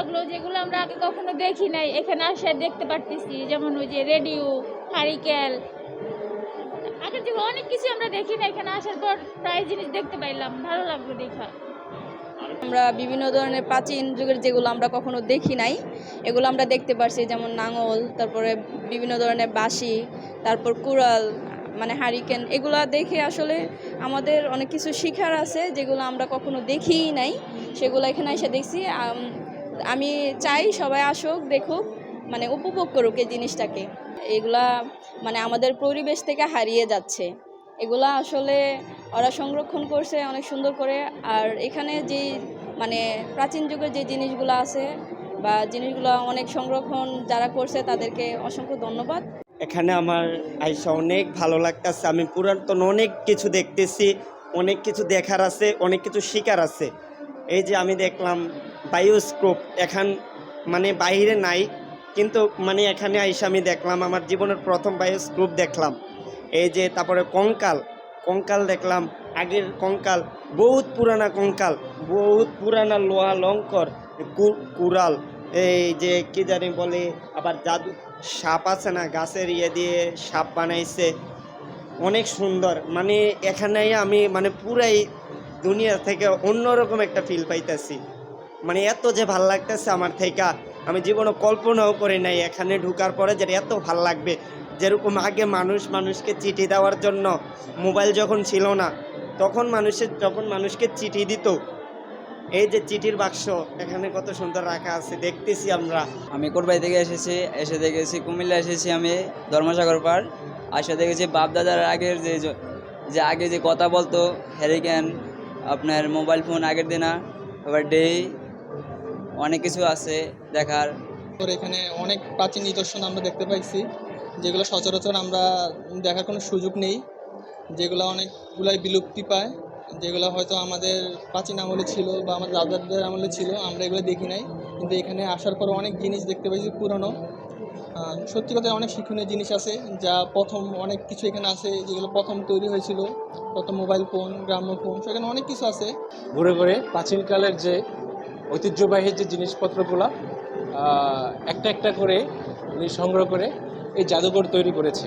লাগল যেগুলো আমরা আগে কখনো দেখি নাই, এখানে আসে দেখতে পারতেছি, যেমন ওই যে রেডিও হারিকেল আগের যুগে অনেক কিছু আমরা দেখি না এখানে আসার পর প্রায় জিনিস দেখতে পাইলাম, ভালো লাগল দেখা। আমরা বিভিন্ন ধরনের প্রাচীন যুগের যেগুলো আমরা কখনো দেখি নাই, এগুলো আমরা দেখতে পারছি, যেমন নাঙল, তারপরে বিভিন্ন ধরনের বাঁশি, তারপর কুড়াল মানে হারিকেন, এগুলো দেখে আসলে আমাদের অনেক কিছু শিখার আছে, যেগুলো আমরা কখনো দেখিই নাই, সেগুলো এখানে এসে দেখছি আম- চাই সবাই আসুক, দেখুক মানে উপভোগ করুক এই জিনিসটাকে। এগুলা মানে আমাদের পরিবেশ থেকে হারিয়ে যাচ্ছে। এগুলা আসলে ওরা সংরক্ষণ করছে অনেক সুন্দর করে। আর এখানে যে মানে প্রাচীন যুগের যে জিনিসগুলো আছে বা জিনিসগুলো অনেক সংরক্ষণ যারা করছে তাদেরকে অসংখ্য ধন্যবাদ। এখানে আমার আইসা অনেক ভালো লাগতেছে। আমি পুরাতন অনেক কিছু দেখতেছি, অনেক কিছু দেখার আছে, অনেক কিছু শিকার আছে। এই যে আমি দেখলাম বায়োস্কোপ, এখান মানে বাইরে নাই, কিন্তু মানে এখানে আইসা আমি দেখলাম, আমার জীবনের প্রথম বায়োস্কোপ দেখলাম। এই যে তারপরে কঙ্কাল কঙ্কাল দেখলাম, আগের কঙ্কাল, বহুত পুরানা কঙ্কাল, বহুত পুরানা লোহা লঙ্কর কুড়াল, এই যে কি জানি বলে, আবার জাদু, সাপ আছে না, গাছের ইয়ে দিয়ে সাপ বানাইছে। অনেক সুন্দর মানে এখানে আমি মানে পুরাই দুনিয়া থেকে অন্যরকম একটা ফিল পাইতেছি। মানে এত যে ভালো লাগতেছে আমার থেকে আমি জীবনে কল্পনাও করি নাই এখানে ঢুকার পরে যে এত ভালো লাগবে। যেরকম আগে মানুষ মানুষকে চিঠি দেওয়ার জন্য মোবাইল যখন ছিল না, তখন মানুষের, যখন মানুষকে চিঠি দিত। এই যে চিঠির বাক্স, এখানে কত সুন্দর রাখা আছে, দেখতেছি আমরা। আমি কোরবাই থেকে এসেছি, এসে দেখেছি, কুমিল্লা এসেছি আমি, ধর্মসাগর পার আসে দেখেছি বাপদাদার আগের যে যে আগে যে কথা বলতো হ্যারিকেন আপনার মোবাইল ফোন আগের দিনা আবার ডে অনেক কিছু আছে দেখার। তোর এখানে অনেক প্রাচীন নিদর্শন আমরা দেখতে পাইছি যেগুলো সচরাচর আমরা দেখার কোনো সুযোগ নেই যেগুলো অনেকগুলাই বিলুপ্তি পায় যেগুলো হয়তো আমাদের প্রাচীন আমলে ছিল বা আমাদের দাদাদের আমলে ছিল আমরা এগুলো দেখি নাই। কিন্তু এখানে আসার পর অনেক জিনিস দেখতে পাইছি পুরনো। সত্যি কথা অনেক শিক্ষণীয় জিনিস আছে যা প্রথম অনেক কিছু এখানে আছে যেগুলো প্রথম তৈরি হয়েছিল। প্রথম মোবাইল ফোন গ্রাম্য ফোন সেখানে অনেক কিছু আছে। ঘুরে ঘুরে প্রাচীনকালের যে ঐতিহ্যবাহী যে জিনিসপত্রগুলো একটা একটা করে উনি সংগ্রহ করে এই জাদুঘর তৈরি করেছে।